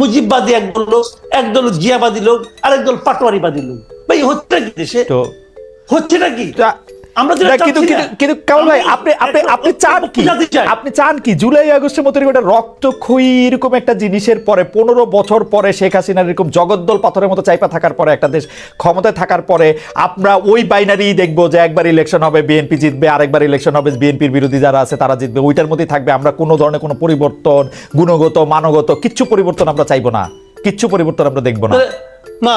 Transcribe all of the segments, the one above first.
মুজিববাদী একদল লোক একদল জিয়াবাদী লোক আরেকদল পাটোয়ারিবাদী লোক। ভাই হচ্ছে কি দেশে? হচ্ছে নাকি কি? আমরা যেটা কিন্তু কিন্তু। কামাল ভাই আপনি আপনি আপনি চান কি? আপনি চান কি? জুলাই আগস্টের মতো একটা রক্তক্ষয়ী এরকম একটা জিনিসের পরে পনেরো বছর পরে শেখ হাসিনার এরকম জগদ্দল পাথরের মতো চাইপা থাকার পরে একটা দেশ ক্ষমতায় থাকার পরে আমরা ওই বাইনারি দেখব যে একবার ইলেকশন হবে বিএনপি জিতবে আরেকবার ইলেকশন হবে বিএনপির বিরোধী যারা আছে তারা জিতবে। ওইটার মধ্যেই থাকবে। আমরা কোনো ধরনের কোনো পরিবর্তন গুণগত মানগত কিচ্ছু পরিবর্তন আমরা চাইব না। কিচ্ছু পরিবর্তন আমরা দেখব না। না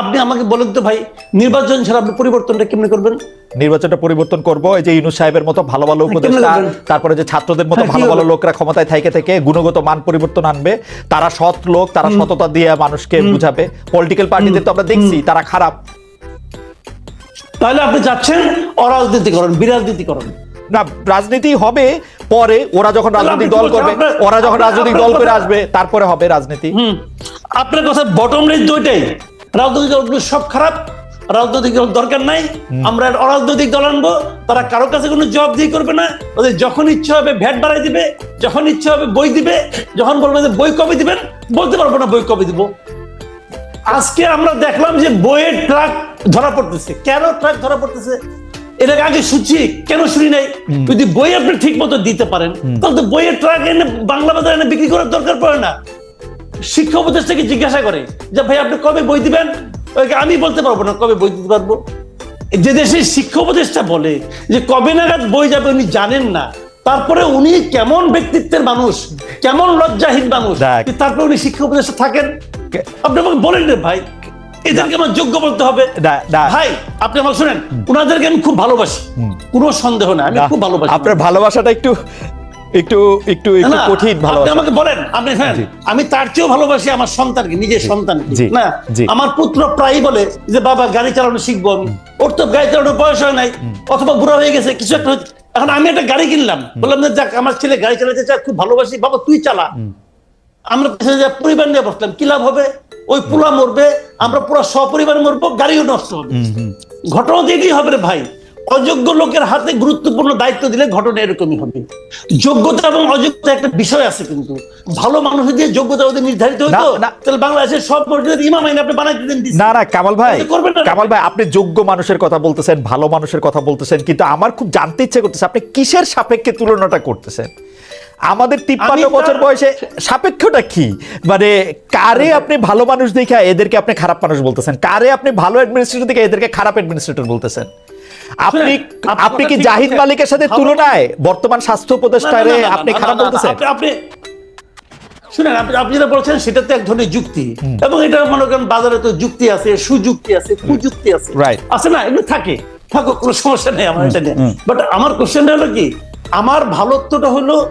আপনি আমাকে বলেন তো ভাই নির্বাচন ছাড়া আপনি পরিবর্তনটা কেমনে করবেন? নির্বাচনটা পরিবর্তন করব এই যে ইউনুস সাহেবের মতো ভালো ভালো উপদেষ্টা তারপরে যে ছাত্রদের মতো হ্যাঁ, ভালো ভালো লোকরা ক্ষমতায় থেকে থেকে গুণগত মান পরিবর্তন আনবে তারা সৎ লোক তারা সততা দিয়ে মানুষকে বুঝাবে। পলিটিক্যাল পার্টিদের তো আমরা দেখছি তারা খারাপ। তাহলে আপনি চাচ্ছেন অরাজনীতিকরণ বিরাজনীতিকরণ না রাজনীতি হবে পরে ওরা যখন রাজনৈতিক দল করবে ওরা যখন রাজনৈতিক দল করে আসবে তারপরে হবে রাজনীতি। আপনার কথা বটম লাইন দুইটাই। রাজনৈতিক দলগুলো সব খারাপ রাজনৈতিক দল দরকার নাই আমরা অরাজনৈতিক দল আনব তারা কারও কাছে কোনো জবাব দিয়ে করবে না ওদের যখন ইচ্ছা হবে ভ্যাট বাড়াই দিবে যখন ইচ্ছা হবে বই দিবে যখন বলবে যে বই কবে দিবেন বলতে পারব না বই কবে দিব। আজকে আমরা দেখলাম যে বইয়ের ট্রাক ধরা পড়তেছে। কেন ট্রাক ধরা পড়তেছে? এটাকে আগে শুনছি কেন শুনি নাই? যদি বই আপনি ঠিক মতো দিতে পারেন তাহলে তো বইয়ের ট্রাক এনে বাংলা বাজারে এনে বিক্রি করার দরকার পড়ে না। শিক্ষা উপদেষ্টাকে জিজ্ঞাসা করে যে ভাই আপনি কবে বই দিবেন? আমি বলতে পারব না কবে বই দিতে পারব? যে দেশের শিক্ষা উপদেষ্টা বলে যে কবে নাগাদ বই যাবে উনি জানেন না। তারপরে উনি কেমন ব্যক্তিত্বের মানুষ কেমন লজ্জাহীন মানুষ তারপরে উনি শিক্ষা উপদেষ্টা থাকেন? আপনি আমাকে বলেন রে ভাই। এদেরকে আমার যোগ্য বলতে হবে। ভাই আপনি আমাকে শুনেন ওনাদেরকে আমি খুব ভালোবাসি। কোনো সন্দেহ নাই আমি খুব ভালোবাসি আপনার ভালোবাসাটা একটু একটু একটু একটু কঠিন ভালোবাসা। আমাকে বলেন আপনি হ্যাঁ আমি তার চেয়েও ভালোবাসি আমার সন্তানকে নিজের সন্তানকে না? আমার পুত্র প্রায়ই বলে যে বাবা গাড়ি চালানো শিখব আমি। ওর তো গাড়ি চালানোর বয়স হয় নাই অথবা বুড়া হয়ে গেছে কিছু একটা এখন আমি একটা গাড়ি কিনলাম বললাম যে যাক আমার ছেলে গাড়ি চালাতে চায় খুব ভালোবাসি বাবা তুই চালা। আমরা পেছনে যা পরিবার নিয়ে বসলাম কি লাভ হবে? ওই পোলা মরবে আমরা পুরো সপরিবার মরবো গাড়িও নষ্ট হবে। ঘটনা এটাই হবে রে ভাই। অযোগ্য লোকের হাতে গুরুত্বপূর্ণ দায়িত্ব দিলে ঘটনা এরকমই হবে। যোগ্যতা এবং অযোগ্যতা একটা বিষয় আছে কিন্তু। ভালো মানুষ দিয়ে যোগ্যতা ওদের নির্ধারিত হতো না। তাহলে বাংলাদেশের সব মসজিদের ইমাম আইন আপনি বানাই দিতেন না না কামাল ভাই করবেন না। কামাল ভাই আপনি যোগ্য মানুষের কথা বলতেছেন ভালো মানুষের কথা বলতেছেন কিন্তু আমার খুব জানতে ইচ্ছে করতেছে আপনি কিসের সাপেক্ষে তুলনাটা করতেছেন? আমাদের তিপ্পান্ন বছর বয়সে সাপেক্ষটা কি? মানে কারে আপনি ভালো মানুষ দেখে এদেরকে আপনি খারাপ মানুষ বলতেছেন? কারে আপনি ভালো অ্যাডমিনিস্ট্রেটর দেখে এদেরকে খারাপ অ্যাডমিনিস্ট্রেটর বলতেছেন? আপনি আপনি আপনি কি জাহিদ। মালিকের সাথে তুলনায় বর্তমান স্বাস্থ্য উপদেষ্টারে আপনি খারাপ বলতেছেন? আপনি- শুনেন আপনি আপনি যেটা বলছেন সেটা তো এক ধরনের যুক্তি। এবং এটা মনে করেন বাজারে তো যুক্তি আছে সুযুক্তি আছে কুযুক্তি আছে. আছে না? এগুলো থাকে। থাকুক কোনো সমস্যা নেই আমার এটা নিয়ে। বাট আমার কোশ্চেনটা হলো কি? আমার ভালোত্বটা হলো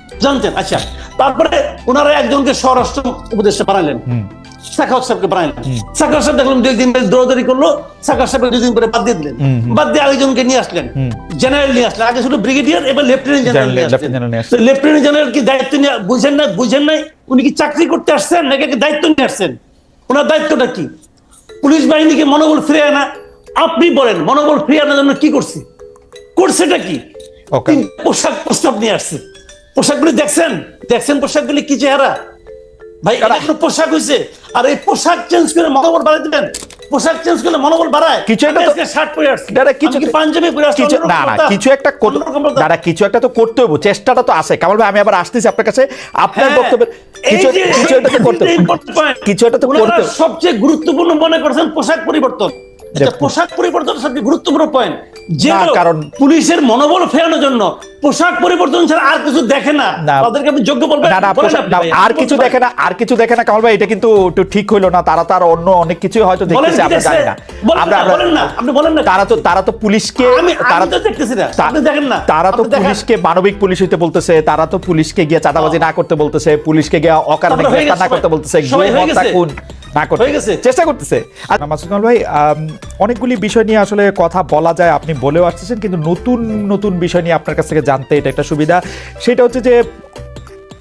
জানতেন আচ্ছা। তারপরে ওনারা একজনকে স্বরাষ্ট্র উপদেষ্টা বানালেন। সাহেবকে বানালেন। সাহেব দেখলাম দুই দিন দৌড়াদৌড়ি করল সাহেব দুই দিন পরে বাদ দিয়ে দিলেন। বাদ দিয়ে আরেকজনকে নিয়ে আসলেন। জেনারেল নিয়ে আসলেন। আগে শুধু ব্রিগেডিয়ার এবার লেফটেন্যান্ট জেনারেল নিয়ে আসলেন। লেফটেন্যান্ট জেনারেল কি দায়িত্ব নিয়ে বুঝেন না বুঝেন নাই? উনি কি চাকরি করতে আসছেন নাকি দায়িত্ব নিয়ে আসছেন? ওনার দায়িত্বটা কি? পুলিশ বাহিনীকে মনোবল ফিরে আনা আপনি বলেন মনোবল ফিরে আনার জন্য কি করছে? করছেটা কি. পোশাক প্রস্তাব নিয়ে আসছে। পোশাকগুলি দেখছেন? দেখছেন পোশাকগুলি কি চেহারা? ভাই এটা কোনো পোশাক হয়েছে আর এই পোশাক চেঞ্জ করে মনোবল বাড়াই দিবেন। পোশাক চেঞ্জ করলে মনোবল বাড়ায়। কিছু একটা তো- শার্ট পরে আসছি। দাদা, কিছু- কি পাঞ্জাবি পরে আসছি কিছু না না কিছু একটা দাদা কিছু একটা তো করতে হবে চেষ্টাটা তো আছে। কামাল ভাই আমি আবার আসতেছি আপনার কাছে। আপনার হ্যাঁ, বক্তব্য কিছু কিছু একটা তো করতে হবে। কিছু একটা তো করতে হবে। সবচেয়ে গুরুত্বপূর্ণ মনে করছেন পোশাক পরিবর্তন। পোশাক পরিবর্তন সবচেয়ে গুরুত্বপূর্ণ পয়েন্ট কারণ- পুলিশের মনোবল ফেরানোর জন্য পোশাক পরিবর্তন ছাড়া আর কিছু দেখে না। তাদেরকে আপনি যোগ্য বলবেন? না না আর কিছু দেখে না আর কিছু দেখে না কামাল ভাই এটা কিন্তু একটু ঠিক হইল না তারা তো অন্য অনেক কিছু হয়তো দেখতেছে আমরা জানি না। আমরা বলেন না, আপনি বলেন না। তারা তো তারা তো পুলিশকে আমি তারা তো দেখতেছি না আপনি দেখেন না তারা তো পুলিশকে মানবিক পুলিশ হইতে বলতেছে তারা তো পুলিশকে গিয়ে চাঁদাবাজি না করতে বলতেছে পুলিশকে গিয়ে অকারণে গ্রেফতার না করতে বলতেছে গুম, হত্যা, খুন। না করতে। হয়ে গেছে। চেষ্টা করতেছে। মাসুদ ভাই অনেকগুলি বিষয় নিয়ে আসলে কথা বলা যায় আপনি বলেও আসতেছেন কিন্তু নতুন নতুন বিষয় নিয়ে আপনার কাছ থেকে জানতে এটা একটা সুবিধা। সেটা হচ্ছে যে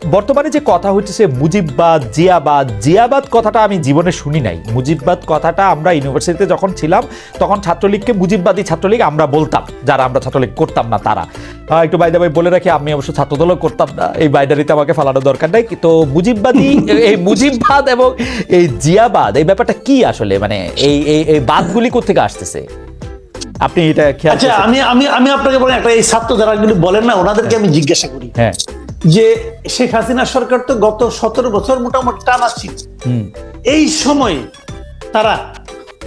বর্তমানে যে কথা হচ্ছে মুজিববাদ, জিয়াবাদ। জিয়াবাদ কথাটা আমি জীবনে শুনি নাই। মুজিববাদ কথাটা আমরা ইউনিভার্সিটিতে যখন ছিলাম, তখন ছাত্রলীগকে মুজিববাদী ছাত্রলীগ আমরা বলতাম, যারা আমরা ছাত্রলীগ করতাম না, তারা। একটু বাইদা ভাই বলে রাখি, আমি অবশ্য ছাত্রদলও করতাম না। এই বাইদারিতে আমাকে ফালানোর দরকার নাই। তো মুজিববাদী, এই মুজিববাদ এবং এই জিয়াবাদ, এই ব্যাপারটা কি আসলে? মানে এই এই এই বাদগুলি কোথেকে আসতেছে? আপনি এটা খেয়াল আচ্ছা আমি আমি আমি আপনাকে বলেন একটা এই ছাত্র যারা বলেন না ওনাদেরকে আমি জিজ্ঞাসা করি হ্যাঁ। যে শেখ হাসিনা সরকার তো গত সতেরো বছর মোটামুটি টানা ছিল। এই সময়ে তারা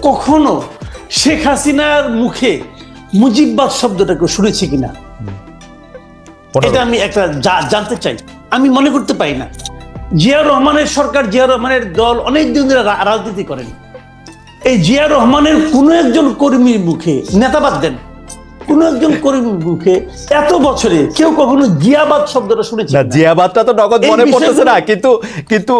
কখনো শেখ হাসিনার মুখে মুজিববাদ শব্দটাকে শুনেছে কিনা? এটা আমি একটা জানতে চাই। আমি মনে করতে পারি না। জিয়া রহমানের সরকার জিয়া রহমানের দল অনেক দিন ধরে রাজনীতি করেন। এই জিয়া রহমানের কোন একজন কর্মীর মুখে নেতাবাদ দেন। কোন একজন কর্মীর মুখে এত বছরে কেউ কখনো জিয়াবাদ শব্দটা শুনেছে না জিয়াবাদটা তো নগদ মনে পড়তেছে না কিন্তু কিন্তু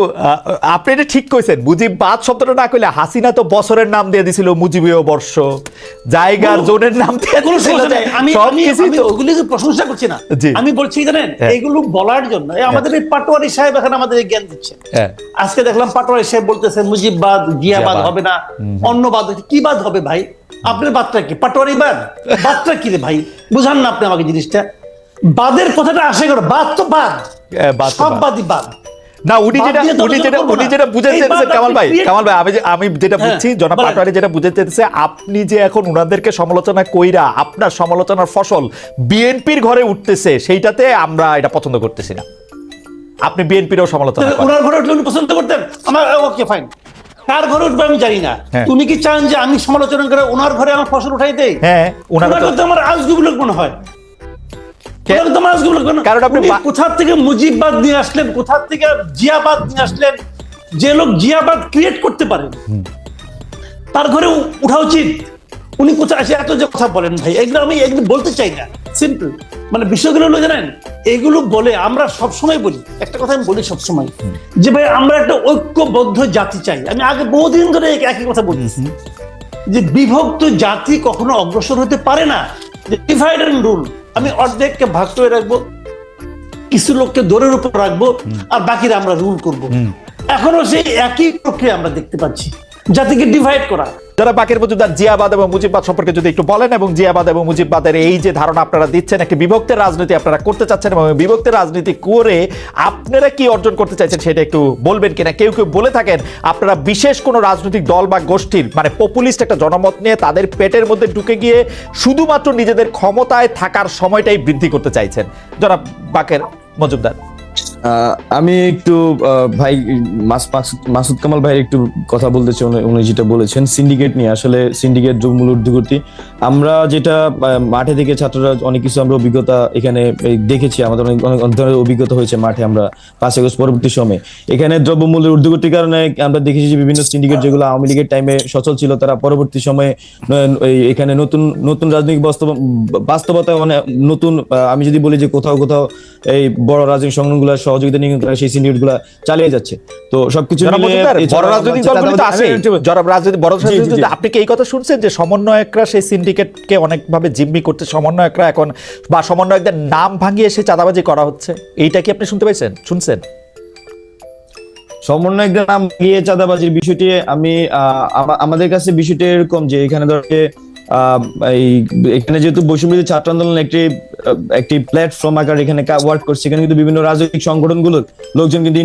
আপনি এটা ঠিক কইছেন। মুজিববাদ শব্দটা না কইলে হাসিনা তো বছরের নাম দিয়ে দিছিল মুজিবীয় বর্ষ। জায়গার জোনের নাম দিয়ে কোনো সমস্যা আমি আমি ওগুলিকে প্রশংসা করছি না। আমি বলছি জানেন? হ্যাঁ। এগুলো বলার জন্য। আমাদের এই পাটোয়ারি সাহেব এখন আমাদের জ্ঞান দিচ্ছে। হ্যাঁ। আজকে দেখলাম পাটোয়ারি সাহেব বলতেছে মুজিববাদ জিয়াবাদ। হবে না অন্য বাদ হচ্ছে। কি বাদ হবে ভাই? আপনার বাদটা কি? পাটোয়ারি বাদ? বাদটা কি রে ভাই? বুঝান না আপনি আমাকে জিনিসটা। বাদের কথাটা আসে করে বাদ তো বাদ। হ্যাঁ, সব বাদই বাদ। না উনি যেটা উনি যেটা উনি যেটা বুঝাতে কামাল ভাই কামাল ভাই আমি যে- আমি যেটা হ্যাঁ, বুঝছি জনাব পাটোয়ারি যেটা বুঝাতে আপনি যে এখন উনাদেরকে সমালোচনা কইরা আপনার সমালোচনার ফসল বিএনপির ঘরে উঠতেছে সেইটাতে আমরা এটা পছন্দ করতেছি না। আপনি বিএনপিরও সমালোচনা করেন। ওনার ঘরে উঠলে উনি পছন্দ করতেন? আমার ওকে ফাইন কার ঘরে উঠবে আমি জানি না। হ্যাঁ। উনি কি চান যে আমি সমালোচনা করে ওনার ঘরে আমার ফসল উঠাই দেই? হ্যাঁ ওনারা তো আমার আজগুবি লোক মনে হয়। কে- ওনাকে তো আমার আজগুবি লোক কারণ আপনি কোথা থেকে মুজিববাদ নিয়ে আসলেন কোথা থেকে জিয়াবাদ নিয়ে আসলেন? যে লোক জিয়াবাদ ক্রিয়েট করতে পারেন তার ঘরে উঠা উচিত। উনি কোথায় আসে এত যে কথা বলেন ভাই এগুলো আমি এগুলো বলতে চাই না। সিম্পল মানে বিষয়গুলো হলো জানেন এগুলো বলে আমরা সব সময় বলি একটা কথা আমি বলি সবসময় যে ভাই আমরা একটা ঐক্যবদ্ধ জাতি চাই। আমি আগে বহুদিন ধরে একই কথা বলতেছি যে বিভক্ত জাতি কখনো অগ্রসর হতে পারে না যে ডিভাইড অ্যান্ড রুল আমি অর্ধেককে ভাগ করে রাখব কিছু লোককে দৌড়ের উপর রাখব আর বাকিরা আমরা রুল করব। এখনও সেই একই প্রক্রিয়া আমরা দেখতে পাচ্ছি জাতিকে ডিভাইড করা। যারা বাকের মজুমদার জিয়াবাদ এবং মুজিববাদ সম্পর্কে যদি একটু বলেন এবং জিয়াবাদ এবং মুজিববাদের এই যে ধারণা আপনারা দিচ্ছেন, একটি বিভক্তের রাজনীতি আপনারা করতে চাচ্ছেন এবং বিভক্তের রাজনীতি করে আপনারা কি অর্জন করতে চাইছেন সেটা একটু বলবেন কিনা? কেউ কেউ বলে থাকেন, আপনারা বিশেষ কোনো রাজনৈতিক দল বা গোষ্ঠীর মানে পপুলিস্ট একটা জনমত নিয়ে তাদের পেটের মধ্যে ঢুকে গিয়ে শুধুমাত্র নিজেদের ক্ষমতায় থাকার সময়টাই বৃদ্ধি করতে চাইছেন। জনাব বাকের মজুমদার। আমি একটু ভাই মাসুদ- কামাল ভাইয়ের একটু কথা বলতে চাই, উনি- যেটা বলেছেন সিন্ডিকেট নিয়ে। আসলে সিন্ডিকেট মূল ঊর্ধ্বগতি। আমরা যেটা মাঠে থেকে ছাত্ররা অনেক কিছু আমরা অভিজ্ঞতা এখানে দেখেছি। আমাদের অনেক অনেক ধরনের অভিজ্ঞতা হয়েছে মাঠে আমরা পাঁচ আগস্ট পরবর্তী সময়ে। এখানে দ্রব্যমূল্যের ঊর্ধ্বগতির কারণে আমরা দেখেছি যে বিভিন্ন সিন্ডিকেট যেগুলো আওয়ামী লীগের টাইমে সচল ছিল, তারা পরবর্তী সময়ে এখানে নতুন নতুন রাজনৈতিক বাস্তব বাস্তবতা মানে নতুন আমি যদি বলি যে কোথাও কোথাও এই বড় রাজনৈতিক সংগঠনগুলো সহযোগিতা নিয়ে তারা সেই সিন্ডিকেটগুলা চালিয়ে যাচ্ছে। তো সবকিছু বড় রাজনৈতিক দলগুলি তো আছে যারা রাজনৈতিক বড় রাজনৈতিক আপনি কি এই কথা শুনছেন যে সমন্বয়করা সেই সিন্ডিকেটকে অনেকভাবে জিম্মি করতে সমন্বয়করা এখন বা সমন্বয়কদের নাম ভাঙিয়ে সে চাঁদাবাজি করা হচ্ছে? এইটা কি আপনি শুনতে পাইছেন শুনছেন? সমন্বয়কদের নাম গিয়ে চাঁদাবাজির বিষয়টি আমি আহ, আমাদের কাছে বিষয়টি এরকম যে এখানে ধর এখানে যেহেতু ছাত্র আন্দোলন একটি একটি প্ল্যাটফর্ম আকার এখানে ওয়ার্ক করছে, এখানে কিন্তু বিভিন্ন রাজনৈতিক লোকজন কিন্তু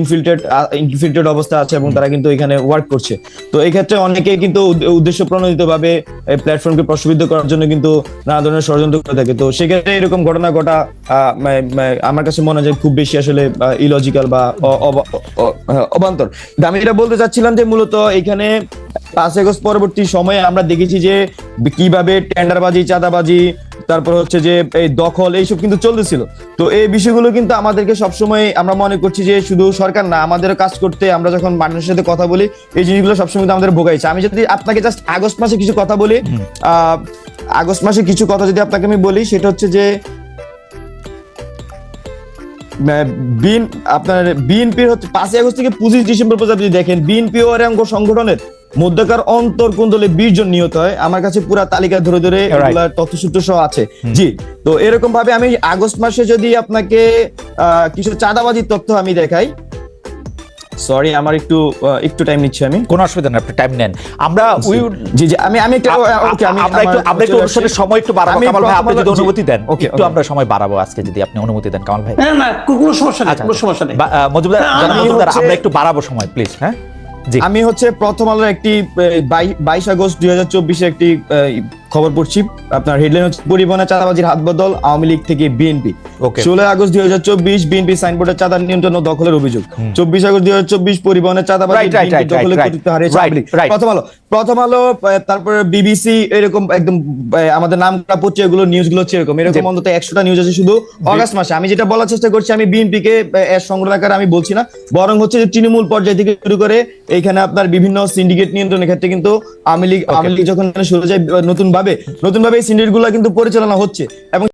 অবস্থা আছে এবং তারা কিন্তু এখানে ওয়ার্ক করছে। তো এই ক্ষেত্রে অনেকে কিন্তু উদ্দেশ্য প্রণোদিত ভাবে এই প্ল্যাটফর্মকে প্রশ্নবিদ্ধ করার জন্য কিন্তু নানা ধরনের ষড়যন্ত্র করে থাকে। তো সেক্ষেত্রে এরকম ঘটনা ঘটা আমার কাছে মনে হয় খুব বেশি আসলে ইলজিক্যাল বা অবান্তর। আমি এটা বলতে চাচ্ছিলাম যে মূলত এখানে পাঁচ আগস্ট পরবর্তী সময়ে আমরা দেখেছি যে কীভাবে টেন্ডারবাজি চাঁদাবাজি তারপর হচ্ছে যে এই দখল এইসব কিন্তু চলতেছিল। তো এই বিষয়গুলো কিন্তু আমাদেরকে সবসময় আমরা মনে করছি যে শুধু সরকার না আমাদের কাজ করতে আমরা যখন মানুষের সাথে কথা বলি এই জিনিসগুলো সবসময় আমাদের ভোগাইছে আমি যদি আপনাকে জাস্ট আগস্ট মাসে কিছু কথা বলি আহ, আগস্ট মাসে কিছু কথা যদি আপনাকে আমি বলি সেটা হচ্ছে যে বিন আপনার বিএনপির হচ্ছে পাঁচই আগস্ট থেকে পঁচিশ ডিসেম্বর পর্যন্ত যদি দেখেন বিএনপি ও সংগঠনের মধ্যকার অন্তর কুন্দলে বিশ জন নিহত হয়। আমার কাছে পুরা তালিকা ধরে ধরে. তথ্যসূত্র সহ আছে। জি তো এরকম ভাবে আমি আগস্ট মাসে যদি আপনাকে কিছু চাঁদাবাজির তথ্য আমি দেখাই। সরি আমার একটু একটু টাইম নিচ্ছি আমি। কোনো অসুবিধা নেই আপনি টাইম নেন। আমরা would- জি জি আমি আমি একটা ওকে আমি আমরা একটু আমার একটু অনুষ্ঠানের সময় একটু বাড়াবো। কামাল ভাই আপনি যদি অনুমতি দেন ওকে, একটু আমরা সময় বাড়াবো আজকে যদি আপনি অনুমতি দেন কামাল ভাই। হ্যাঁ না কোনো সমস্যা নেই আচ্ছা, কোনো সমস্যা নেই। মজুমদার না, আমরা একটু বাড়াবো সময় প্লিজ হ্যাঁ? আমি হচ্ছে প্রথম আলোর একটি বাইশ আগস্ট দুই হাজার চব্বিশে একটি খবর পড়ছি। আপনার হেডলাইন হচ্ছে পরিবহনের চাঁদাবাজির হাত বদল আওয়ামী লীগ থেকে বিএনপি। ষোলো আগস্ট দুই হাজার চব্বিশ বিএনপি সাইনবোর্ডের চাঁদা নিয়ন্ত্রণ দখলের অভিযোগ। চব্বিশ আগস্ট দুই হাজার চব্বিশ পরিবহনের চাঁদাবাজি. প্রথম আলো প্রথম আলো তারপরে বিবিসি এরকম একদম আমাদের নাম করা পত্রিকাগুলো নিউজগুলো হচ্ছে এরকম। এরকম অন্তত একশোটা নিউজ আছে শুধু অগাস্ট মাসে। আমি যেটা বলার চেষ্টা করছি আমি বিএনপি কে আহ, এর সংগ্রহ আকারে আমি বলছি না। বরং হচ্ছে যে তৃণমূল পর্যায় থেকে শুরু করে এইখানে আপনার বিভিন্ন সিন্ডিকেট নিয়ন্ত্রণের ক্ষেত্রে কিন্তু আওয়ামী লীগ আওয়ামী লীগ যখন শুরু যায় নতুন ভাবে নতুন ভাবে এই সিন্ডিকেটগুলো কিন্তু পরিচালনা হচ্ছে এবং